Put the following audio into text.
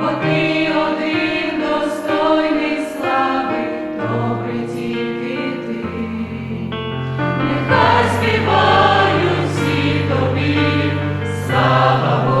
бо ти один достойний слави, добрий тільки ти, нехай співають всі тобі, слава Богу.